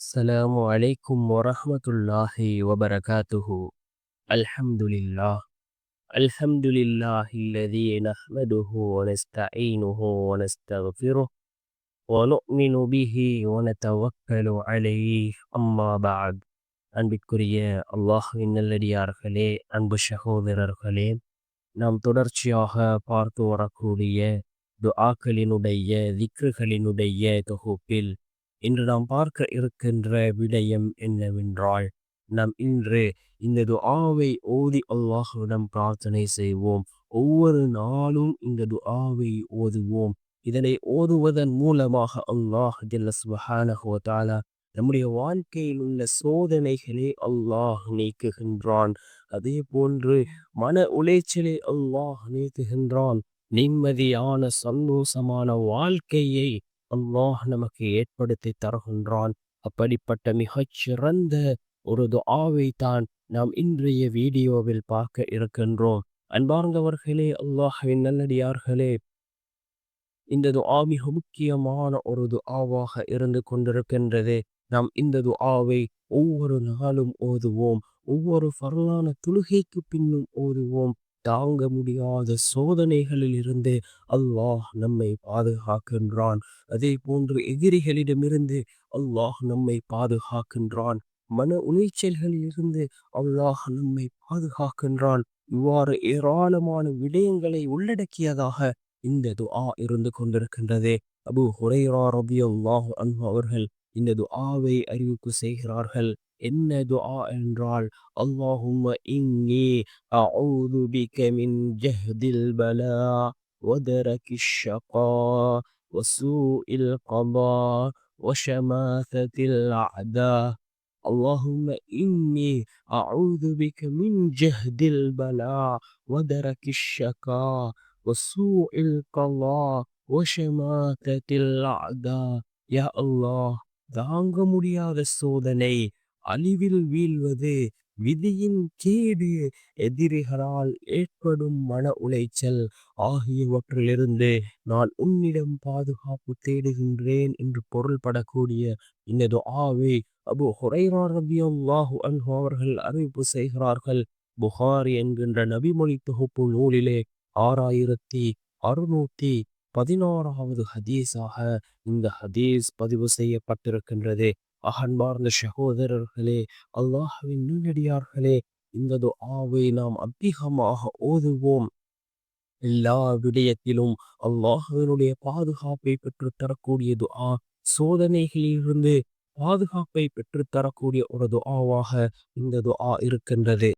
السلام عليكم ورحمة الله وبركاته الحمد لله الحمد لله الذي نحمده ونستعينه ونستغفره ونؤمن به ونتوكل عليه أما بعد அன்பிற்குரிய அல்லாஹுவின் நல்லடியார்களே அன்பு சகோதரர்களே நாம் தொடர்ச்சியாக பார்த்து வரக்கூடிய துஆக்களினுடைய திக்ருகளினுடைய தொகுப்பில் இன்று நாம் பார்க்க இருக்கின்ற விடயம் என்னவென்றால் நாம் இன்று இந்த துஆவை ஓதி அல்லாஹுவிடம் பிரார்த்தனை செய்வோம். ஒவ்வொரு நாளும் இந்த துஆவை ஓதுவோம். இதனை ஓதுவதன் மூலமாக அல்லாஹ் ஜல்ல நம்முடைய வாழ்க்கையில் உள்ள சோதனைகளை அல்லாஹ் நீக்குகின்றான். அதே போன்று மன உளைச்சலை அல்லாஹ் நீக்குகின்றான். நிம்மதியான சந்தோஷமான வாழ்க்கையை அல்லாஹ் நமக்கு ஏற்படுத்தி தருகின்றான். அப்படிப்பட்ட மிகச் சிறந்த ஒரு துஆவை தான் நாம் இன்றைய வீடியோவில் பார்க்க இருக்கின்றோம். அன்பார்ந்தவர்களே அல்லாஹின் நல்லடியார்களே இந்த துஆ மிக முக்கியமான ஒரு துஆவாக இருந்து கொண்டிருக்கின்றது. நாம் இந்த துஆவை ஒவ்வொரு நாளும் ஓதுவோம். ஒவ்வொரு பரலான தொழுகைக்கு பின்னும் ஓதுவோம். தாங்க முடியாத சோதனைகளில் இருந்து அல்லாஹ் நம்மை பாதுகாக்கின்றான். அதே போன்று எதிரிகளிடமிருந்து அல்லாஹ் நம்மை பாதுகாக்கின்றான். மன உளைச்சல்களில் இருந்து அல்லாஹ் நம்மை பாதுகாக்கின்றான். இவ்வாறு ஏராளமான விடயங்களை உள்ளடக்கியதாக இந்த துஆ இருந்து கொண்டிருக்கின்றது. அபு ஹுரைரா ரபியல்லாஹு அன்பு அவர்கள் இந்த துஆவை அறிவிப்பு செய்கிறார்கள் என்ன துஆ என்றால் அல்லாஹும்ம இன்னி அஊது பிக மின் ஜஹ்தில் பலா ودرك الشقاء وسوء القضاء وشماثة الأعداء اللهم إني أعوذ بك من جهد البلاء ودرك الشقاء وسوء القضاء وشماتة الأعداء يا الله தாங்க முடியாத சோதனை. அழிவில் வீழ்வது விதியின் கேடு எதிரிகளால் ஏற்படும் மன உளைச்சல் ஆகியவற்றிலிருந்து நான் உன்னிடம் பாதுகாப்பு தேடுகின்றேன் என்று பொருள்படக்கூடிய இந்த ஆவே. அபு ஹுரைரா ரபியல்லாஹு அன்ஹு அவர்கள் அறிவிப்பு செய்கிறார்கள். புகாரி என்கின்ற நபிமொழி தொகுப்பு நூலிலே ஆறாயிரத்தி அறுநூத்தி பதினாறாவது ஹதீஸாக இந்த ஹதீஸ் பதிவு செய்யப்பட்டிருக்கின்றது. அகன்பார்ந்த சகோதரர்களே அல்லாஹவின் நல்லடியார்களே இந்த துஆவை நாம் அதிகமாக ஓதுவோம். எல்லா விடயத்திலும் அல்லாஹவினுடைய பாதுகாப்பை பெற்று தரக்கூடிய துஆ சோதனைகளிலிருந்து பாதுகாப்பை பெற்று தரக்கூடிய ஒரு துஆவாக இந்த துஆ இருக்கின்றது.